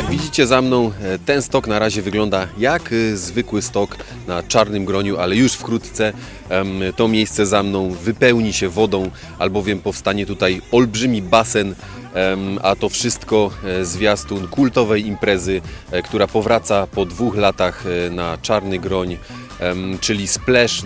Jak widzicie za mną, e, ten stok na razie wygląda jak e, zwykły stok na czarnym groniu, ale już wkrótce to miejsce za mną wypełni się wodą, albowiem powstanie tutaj olbrzymi basen, a to wszystko e, zwiastun kultowej imprezy, e, która powraca po dwóch latach e, na czarny groń, czyli Splash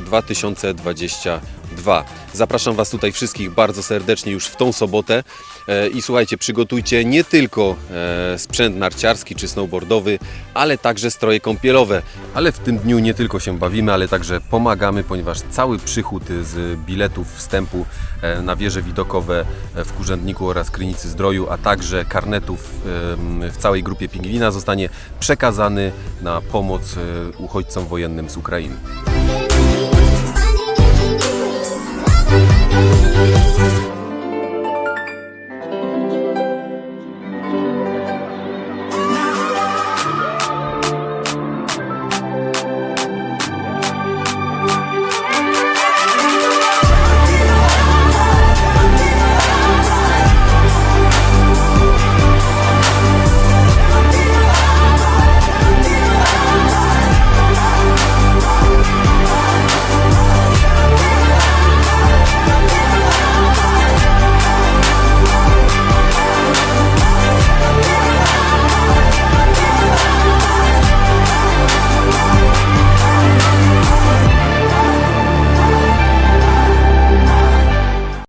2022. Zapraszam Was tutaj wszystkich bardzo serdecznie już w tą sobotę E, i słuchajcie, przygotujcie nie tylko e, sprzęt narciarski czy snowboardowy, ale także stroje kąpielowe. Ale w tym dniu nie tylko się bawimy, ale także pomagamy, ponieważ cały przychód z biletów wstępu e, na wieże widokowe w Kurzędniku oraz Krynicy Zdroju, a także karnetów w całej grupie Pingwina zostanie przekazany na pomoc uchodźcom wojennym z Ukrainy.